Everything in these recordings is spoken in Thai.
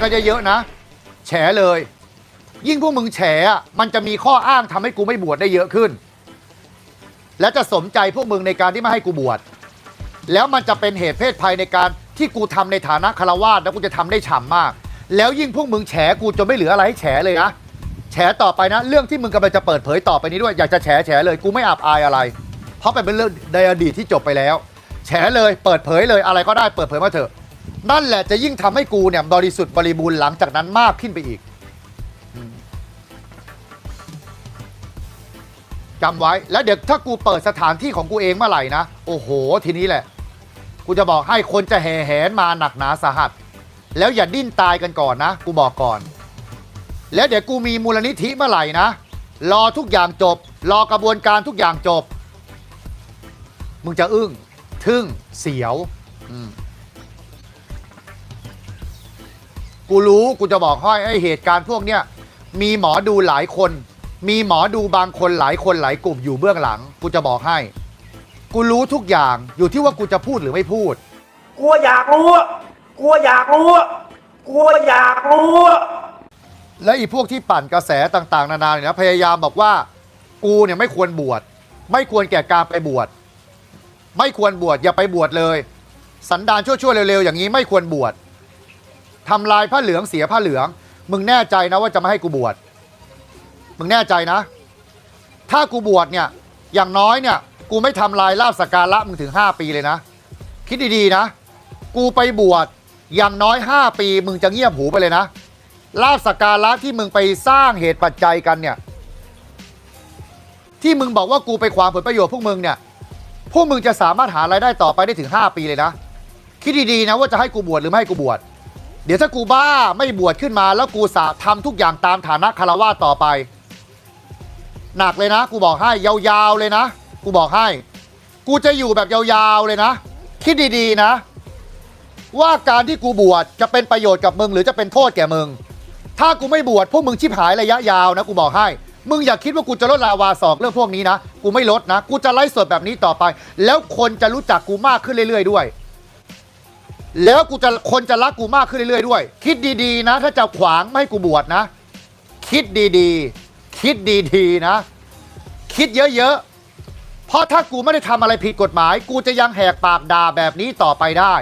กันเยอะๆนะ แฉเลย ยิ่งพวกมึงแฉอะมันจะมีข้ออ้างทำให้กูไม่บวชได้เยอะขึ้น และจะสมใจพวกมึงในการที่ไม่ให้กูบวชแล้วมันจะเป็นเหตุเพศภัยในการที่กูทำในฐานะคารวาสแล้วกูจะทำได้ฉ่ำมาก แล้วยิ่งพวกมึงแฉกูจนไม่เหลืออะไรให้แฉเลยนะแฉต่อไปนะ เรื่องที่มึงกำลังจะเปิดเผยต่อไปนี้ด้วยอยากจะแฉแฉเลยกูไม่อับอายอะไร เพราะเป็นเรื่องในอดีตที่จบไปแล้ว แฉเลยเปิดเผยเลยอะไรก็ได้เปิดเผยมาเถอะ นั่นแหละจะยิ่งทำให้กูเนี่ยบริสุทธิ์บริบูรณ์หลังจากนั้นมากขึ้นไปอีกจำไว้แล้วเดี๋ยวถ้ากูเปิดสถานที่ของกูเองเมื่อไหร่นะ โอ้โห ทีนี้แหละ กูจะบอกให้คนจะแห่แหนมาหนักหนาสาหัส แล้วอย่าดิ้นตายกันก่อนนะ กูบอกก่อน แล้วเดี๋ยวกูมีมูลนิธิเมื่อไหร่นะ รอทุกอย่างจบ รอกระบวนการทุกอย่างจบ มึงจะอึ้งทึ่งเสียว อืม กูรู้กูจะบอกให้ไอ้เหตุการณ์พวกเนี้ยมีหมอดูหลายคน มีหมอดูบางคนหลายคนหลายกลุ่มอยู่เบื้องหลัง กูจะบอกให้ กูรู้ทุกอย่างอยู่ที่ว่ากูจะพูดหรือไม่พูด กลัวอยากรู้อะกลัวอยากรู้อะกลัวอยากรู้อะและอีพวกที่ปั่นกระแสต่างๆ นานาเนี่ยนะพยายามบอกว่า กูเนี่ยไม่ควรบวชไม่ควรแก่การไปบวชไม่ควรบวชอย่าไปบวชเลย สันดานชั่วๆเร็วๆอย่างนี้ไม่ควรบวช ทำลายผ้าเหลืองเสียผ้าเหลือง มึงแน่ใจนะว่าจะไม่ให้กูบวชมึงแน่ใจนะ ถ้ากูบวชเนี่ยอย่างน้อยเนี่ย กูไม่ทำลายลาบสการะมึงถึง 5 ปีเลยนะ คิดดีๆนะ กูไปบวชอย่างน้อย 5 ปี มึงจะเงียบหูไปเลยนะลาบสการะที่มึงไปสร้างเหตุปัจจัยกันเนี่ย ที่มึงบอกว่ากูไปความผลประโยชน์พวกมึงเนี่ยพวกมึงจะสามารถหารายได้ต่อไปได้ถึง 5 ปีเลยนะ คิดดีๆนะว่าจะให้กูบวชหรือไม่ให้กูบวช เดี๋ยวถ้ากูบ้าไม่บวชขึ้นมาแล้วกูสาทำทุกอย่างตามฐานะคารวะต่อไป หนักเลยนะ กูบอกให้ยาวๆเลยนะ กูบอกให้ กูจะอยู่แบบยาวๆเลยนะ คิดดีๆนะ ว่าการที่กูบวชจะเป็นประโยชน์กับมึงหรือจะเป็นโทษแก่มึง ถ้ากูไม่บวชพวกมึงชิบหายระยะยาวนะ กูบอกให้ มึงอย่าคิดว่ากูจะลดลาวาสอกเรื่องพวกนี้นะ กูไม่ลดนะ กูจะไลฟ์สดแบบนี้ต่อไป แล้วคนจะรู้จักกูมากขึ้นเรื่อย ๆ ด้วย แล้วกูจะคนจะรักกูมากขึ้นเรื่อยๆด้วย คิดดีๆนะ ถ้าจะขวางไม่ให้กูบวชนะ คิดดีๆ คิดดีๆนะ คิดเยอะๆ เพราะถ้ากูไม่ได้ทำอะไรผิดกฎหมาย กูจะยังแหกปากด่าแบบนี้ต่อไปได้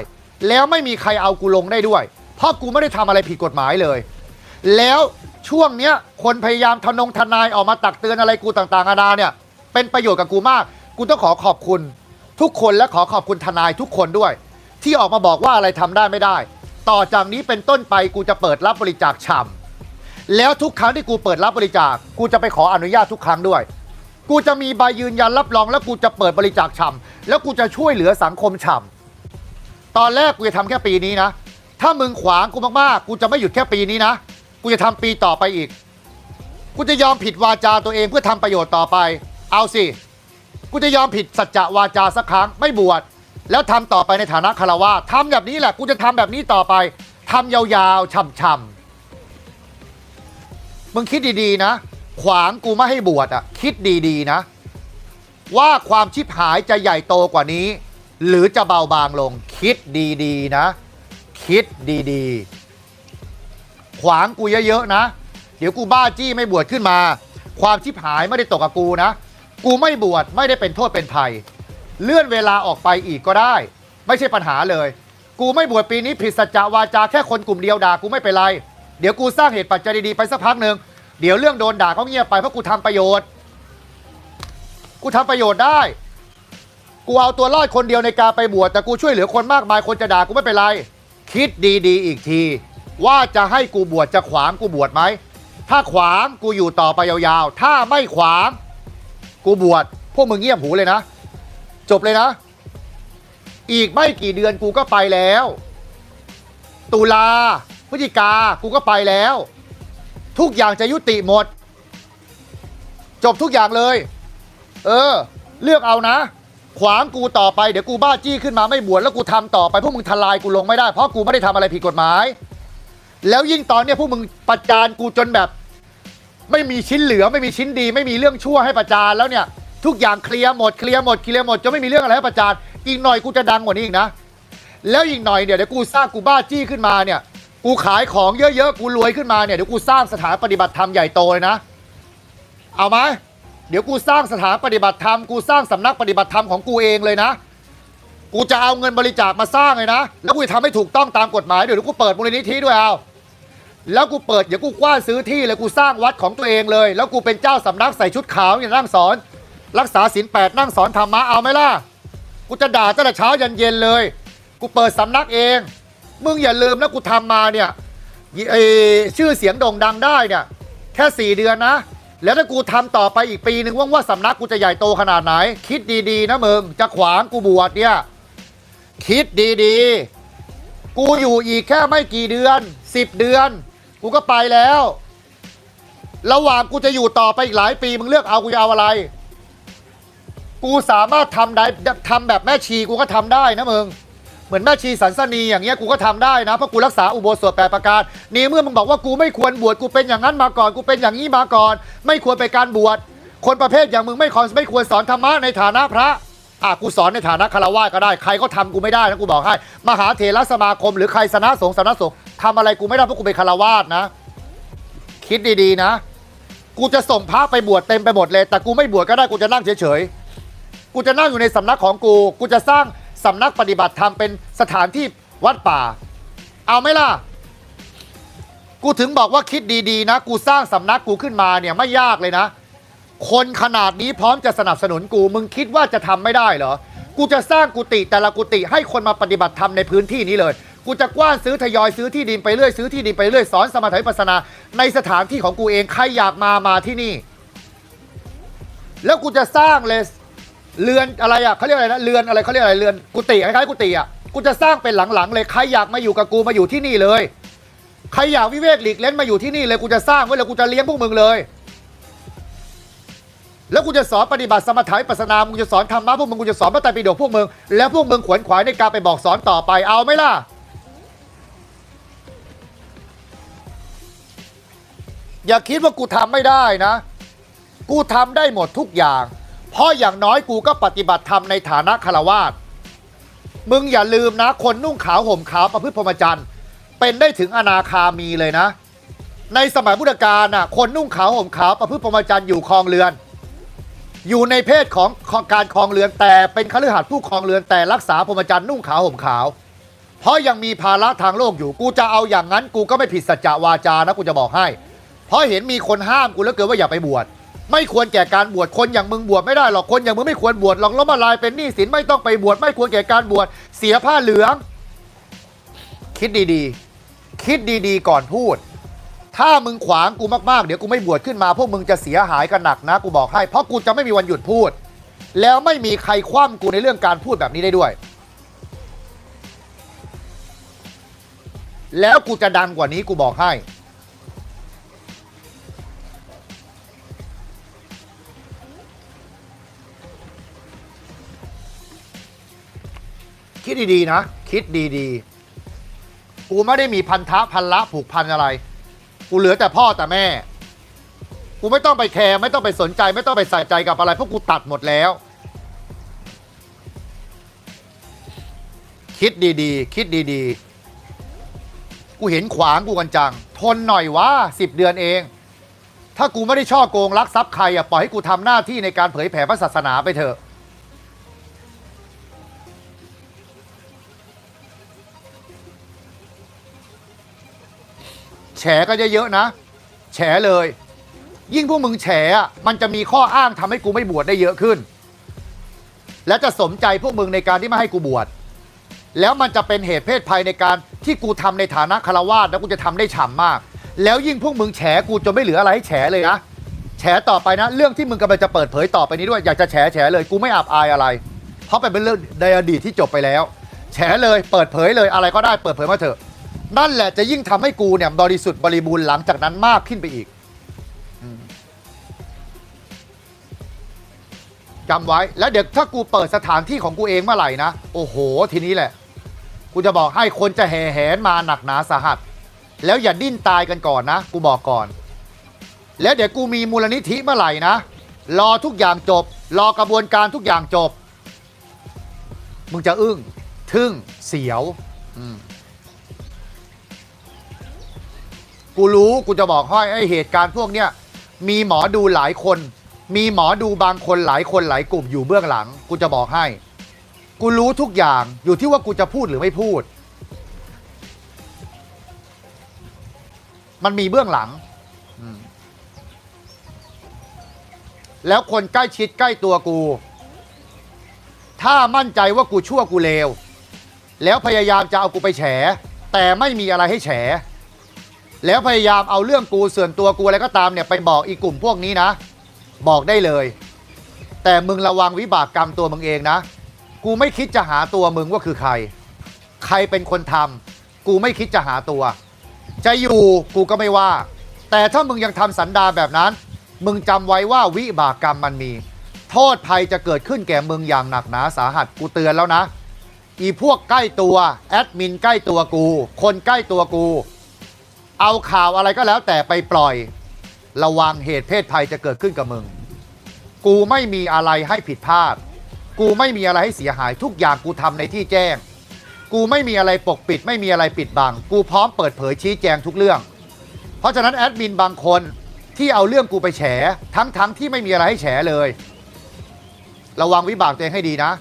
แล้วไม่มีใครเอากูลงได้ด้วย เพราะกูไม่ได้ทำอะไรผิดกฎหมายเลย แล้วช่วงเนี้ยคนพยายามทนงทนายออกมาตักเตือนอะไรกูต่างๆนานาเนี่ย เป็นประโยชน์กับกูมาก กูต้องขอขอบคุณ ทุกคนและขอขอบคุณทนายทุกคนด้วย ที่ออกมาบอกว่าอะไรทำได้ไม่ได้ ต่อจากนี้เป็นต้นไปกูจะเปิดรับบริจาคฉ่ำแล้วทุกครั้งที่กูเปิดรับบริจาค กูจะไปขออนุญาตทุกครั้งด้วย กูจะมีใบยืนยันรับรอง แล้วกูจะเปิดบริจาคฉ่ำแล้วกูจะช่วยเหลือสังคมฉ่ำตอนแรกกูจะทำแค่ปีนี้นะ ถ้ามึงขวางกูมากๆ กูจะไม่หยุดแค่ปีนี้นะ กูจะทำปีต่อไปอีก กูจะยอมผิดวาจาตัวเองเพื่อทำประโยชน์ต่อไป เอาสิ กูจะยอมผิดสัจจะวาจาสักครั้งไม่บวช แล้วทำต่อไปในฐานะคารวะทำแบบนี้แหละกูจะทำแบบนี้ต่อไปทำยาวๆช่ำๆมึงคิดดีๆนะ ขวางกูไม่ให้บวชอะ คิดดีๆนะ ว่าความชิบหายจะใหญ่โตกว่านี้ หรือจะเบาบางลง คิดดีๆนะ คิดดีๆ ขวางกูเยอะๆนะ เดี๋ยวกูบ้าจี้ไม่บวชขึ้นมา ความชิบหายไม่ได้ตกกับกูนะ กูไม่บวชไม่ได้เป็นโทษเป็นภัย เลื่อนเวลาออกไปอีกก็ได้ ไม่ใช่ปัญหาเลย กูไม่บวชปีนี้ผิดสัจจวาจาแค่คนกลุ่มเดียวด่ากูไม่เป็นไร เดี๋ยวกูสร้างเหตุปัจจัยดีๆไปสักพักหนึ่งเดี๋ยวเรื่องโดนด่าก็เงียบไปเพราะกูทำประโยชน์ กูทำประโยชน์ได้ กูเอาตัวรอดคนเดียวในการไปบวชแต่กูช่วยเหลือคนมากมายคนจะด่ากูไม่เป็นไร คิดดีๆ อีกที ว่าจะให้กูบวชจะขวางกูบวชไหมถ้าขวางกูอยู่ต่อไปยาวๆ ถ้าไม่ขวาง กูบวชพวกมึงเงียบหูเลยนะ จบเลยนะ อีกไม่กี่เดือนกูก็ไปแล้ว ตุลาพฤศจิกากูก็ไปแล้ว ทุกอย่างจะยุติหมด จบทุกอย่างเลย เออ เลือกเอานะ ขวางกูต่อไปเดี๋ยวกูบ้าจี้ขึ้นมาไม่บวชแล้วกูทำต่อไปพวกมึงทลายกูลงไม่ได้เพราะกูไม่ได้ทำอะไรผิดกฎหมาย แล้วยิ่งตอนเนี้ยพวกมึงประจานกูจนแบบ ไม่มีชิ้นเหลือไม่มีชิ้นดี ไม่มีเรื่องชั่วให้ประจานแล้วเนี่ย ทุกอย่างเคลียร์หมดเคลียร์หมดเคลียร์หมดจะไม่มีเรื่องอะไรให้ประจานอีกหน่อยกูจะดังกว่านี้อีกนะ แล้วอีกหน่อยเดี๋ยวเดี๋ยวกูสร้างกูบ้าจี้ขึ้นมาเนี่ย กูขายของเยอะๆกูรวยขึ้นมาเนี่ยเดี๋ยวกูสร้างสถานปฏิบัติธรรมใหญ่โตเลยนะ เอาไหมเดี๋ยวกูสร้างสถานปฏิบัติธรรมกูสร้างสำนักปฏิบัติธรรมของกูเองเลยนะ กูจะเอาเงินบริจาคมาสร้างเลยนะ แล้วกูจะทำให้ถูกต้องตามกฎหมายเดี๋ยวกูเปิดมูลนิธิด้วยเอาแล้วกูเปิดเดี๋ยวกูกว้านซื้อที่เลยกูสร้างวัดของตัวเองเลย แล้วกูเป็นเจ้าสำนักใส่ชุดขาวเนี่ยนั่งสอน รักษาศีลแปดนั่งสอนธรรมะเอาไหมล่ะ กูจะด่าตั้งแต่เช้ายันเย็นเลย กูเปิดสำนักเอง มึงอย่าลืมนะกูทำมาเนี่ยไอชื่อเสียงโด่งดังได้เนี่ย แค่สี่เดือนนะ แล้วถ้ากูทำต่อไปอีกปีหนึ่งว่าว่าสำนักกูจะใหญ่โตขนาดไหน คิดดีๆนะมึงจะขวางกูบวชเนี่ย คิดดีๆ กูอยู่อีกแค่ไม่กี่เดือนสิบเดือน กูก็ไปแล้ว ระหว่างกูจะอยู่ต่อไปอีกหลายปีมึงเลือกเอากูจะเอาอะไร กูสามารถทำได้ทำแบบแม่ชีกูก็ทำได้นะมึงเหมือนแม่ชีสันสนีอย่างเงี้ยกูก็ทำได้นะเพราะกูรักษาอุโบสถแปดประการนี่เมื่อมึงบอกว่ากูไม่ควรบวชกูเป็นอย่างนั้นมาก่อน กูเป็นอย่างนี้มาก่อน ไม่ควรไปการบวชคนประเภทอย่างมึงไม่ควรไม่ควรสอนธรรมะในฐานะพระอะกูสอนในฐานะคารวะก็ได้ใครก็ทำกูไม่ได้นะกูบอกให้ มหาเถรสมาคม หรือใครสนะสงฆ์สนักสงฆ์ทำอะไรกูไม่ได้เพราะกูเป็นคารวาสนะ คิดดีๆนะ กูจะส่งพระไปบวชเต็มไปหมดเลย แต่กูไม่บวชก็ได้กูจะนั่งเฉยๆ กูจะนั่งอยู่ในสำนักของกู กูจะสร้างสำนักปฏิบัติธรรมเป็นสถานที่วัดป่า เอาไหมล่ะ กูถึงบอกว่าคิดดีๆนะ กูสร้างสำนักกูขึ้นมาเนี่ยไม่ยากเลยนะ คนขนาดนี้พร้อมจะสนับสนุนกู มึงคิดว่าจะทำไม่ได้เหรอ กูจะสร้างกุฏิแต่ละกุฏิให้คนมาปฏิบัติธรรมในพื้นที่นี้เลยกูจะกว้านซื้อทยอยซื้อที่ดินไปเรื่อยซื้อที่ดินไปเรื่อยสอนสมถะวิปัสสนา ในสถานที่ของกูเองใครอยากมามาที่นี่ แล้วกูจะสร้างเลย เรือนอะไรอะเขาเรียกอะไรนะเรือนอะไรเขาเรียกอะไรเรือนกุฏิคล้ายๆกุฏิอะกูจะสร้างเป็นหลังๆเลยใครอยากมาอยู่กับกูมาอยู่ที่นี่เลยใครอยากวิเวกหลีกเล่นมาอยู่ที่นี่เลยกูจะสร้างไว้เลยกูจะเลี้ยงพวกมึงเลย แล้วกูจะสอนปฏิบัติสมถะวิปัสนามึงจะสอนธรรมะพวกมึงกูจะสอนพระไตรปิฎกพวกมึงแล้วพวกมึงขวนขวายในการไปบอกสอนต่อไปเอาไหมล่ะอย่าคิดว่ากูทำไม่ได้นะ กูทำได้หมดทุกอย่าง เพราะอย่างน้อยกูก็ปฏิบัติธรรมในฐานะคารวาสมึงอย่าลืมนะ คนนุ่งขาวห่มขาวประพฤติพรหมจรรย์เป็นได้ถึงอนาคามีเลยนะ ในสมัยพุทธกาลน่ะคนนุ่งขาวห่มขาวประพฤติพรหมจรรย์อยู่ครองเรือน อยู่ในเพศของของการครองเรือนแต่เป็นคฤหัสถ์ผู้ครองเรือนแต่รักษาพรหมจรรย์นุ่งขาวห่มขาว เพราะยังมีภาระทางโลกอยู่กูจะเอาอย่างนั้น กูก็ไม่ผิดสัจจวาจานะกูจะบอกให้ เพราะเห็นมีคนห้ามกูแล้วเกินว่าอย่าไปบวช ไม่ควรแก่การบวชคนอย่างมึงบวชไม่ได้หรอกคนอย่างมึงไม่ควรบวชหรอกล้มละลายเป็นหนี้สินไม่ต้องไปบวชไม่ควรแก่การบวชเสียผ้าเหลือง คิดดีๆ คิดดีๆ ก่อนพูด ถ้ามึงขวางกูมากๆ เดี๋ยวกูไม่บวชขึ้นมา พวกมึงจะเสียหายกันหนักนะกูบอกให้ เพราะกูจะไม่มีวันหยุดพูด แล้วไม่มีใครคว่ำกูในเรื่องการพูดแบบนี้ได้ด้วย แล้วกูจะดังกว่านี้กูบอกให้ ดดีๆนะ คิดดีๆ กูไม่ได้มีพันธะพันละผูกพันอะไร กูเหลือแต่พ่อแต่แม่ กูไม่ต้องไปแคร์ไม่ต้องไปสนใจ ไม่ต้องไปใส่ใจกับอะไรเพราะกูตัดหมดแล้ว คิดดีๆ คิดดีๆ กูเห็นขวางกูกันจัง ทนหน่อยวะสิบเดือนเอง ถ้ากูไม่ได้ช่อโกงลักทรัพย์ใครอะปล่อยให้กูทำหน้าที่ในการเผยแผ่พระศาสนาไปเถอะ แฉก็เยอะๆนะ แฉเลย ยิ่งพวกมึงแฉอะมันจะมีข้ออ้างทำให้กูไม่บวชได้เยอะขึ้น และจะสมใจพวกมึงในการที่ไม่ให้กูบวชแล้วมันจะเป็นเหตุเพศภัยในการที่กูทำในฐานะคารวาสแล้วกูจะทำได้ฉ่ำมาก แล้วยิ่งพวกมึงแฉกูจนไม่เหลืออะไรให้แฉเลยนะแฉต่อไปนะ เรื่องที่มึงกำลังจะเปิดเผยต่อไปนี้ด้วยอยากจะแฉแฉเลยกูไม่อับอายอะไร เพราะเป็นเรื่องในอดีตที่จบไปแล้ว แฉเลยเปิดเผยเลยอะไรก็ได้เปิดเผยมาเถอะ นั่นแหละจะยิ่งทำให้กูเนี่ยบริสุทธิ์บริบูรณ์หลังจากนั้นมากขึ้นไปอีกอืมจำไว้แล้วเดี๋ยวถ้ากูเปิดสถานที่ของกูเองเมื่อไหร่นะ โอ้โห ทีนี้แหละ กูจะบอกให้คนจะแห่แหนมาหนักหนาสาหัส แล้วอย่าดิ้นตายกันก่อนนะ กูบอกก่อน แล้วเดี๋ยวกูมีมูลนิธิเมื่อไหร่นะ รอทุกอย่างจบ รอกระบวนการทุกอย่างจบ มึงจะอึ้งทึ่งเสียว อืม กูรู้กูจะบอกให้ไอเหตุการณ์พวกเนี้ยมีหมอดูหลายคน มีหมอดูบางคนหลายคนหลายกลุ่มอยู่เบื้องหลัง กูจะบอกให้ กูรู้ทุกอย่างอยู่ที่ว่ากูจะพูดหรือไม่พูด มันมีเบื้องหลัง แล้วคนใกล้ชิดใกล้ตัวกู ถ้ามั่นใจว่ากูชั่วกูเลว แล้วพยายามจะเอากูไปแฉ แต่ไม่มีอะไรให้แฉ แล้วพยายามเอาเรื่องกูส่วนตัวกูอะไรก็ตามเนี่ยไปบอกอีกกลุ่มพวกนี้นะ บอกได้เลย แต่มึงระวังวิบากกรรมตัวมึงเองนะ กูไม่คิดจะหาตัวมึงว่าคือใคร ใครเป็นคนทำกูไม่คิดจะหาตัว จะอยู่กูก็ไม่ว่า แต่ถ้ามึงยังทำสันดาแบบนั้น มึงจำไว้ว่าวิบากกรรมมันมี โทษภัยจะเกิดขึ้นแก่มึงอย่างหนักหนาสาหัสกูเตือนแล้วนะ อีพวกใกล้ตัวแอดมินใกล้ตัวกู คนใกล้ตัวกู เอาข่าวอะไรก็แล้วแต่ไปปล่อย ระวังเหตุเพศภัยจะเกิดขึ้นกับมึง กูไม่มีอะไรให้ผิดพลาด กูไม่มีอะไรให้เสียหายทุกอย่างกูทำในที่แจ้ง กูไม่มีอะไรปกปิด ไม่มีอะไรปิดบัง กูพร้อมเปิดเผยชี้แจงทุกเรื่อง เพราะฉะนั้นแอดมินบางคนที่เอาเรื่องกูไปแฉ ทั้งๆทที่ไม่มีอะไรให้แฉเลย ระวังวิบากตัวเองให้ดีนะ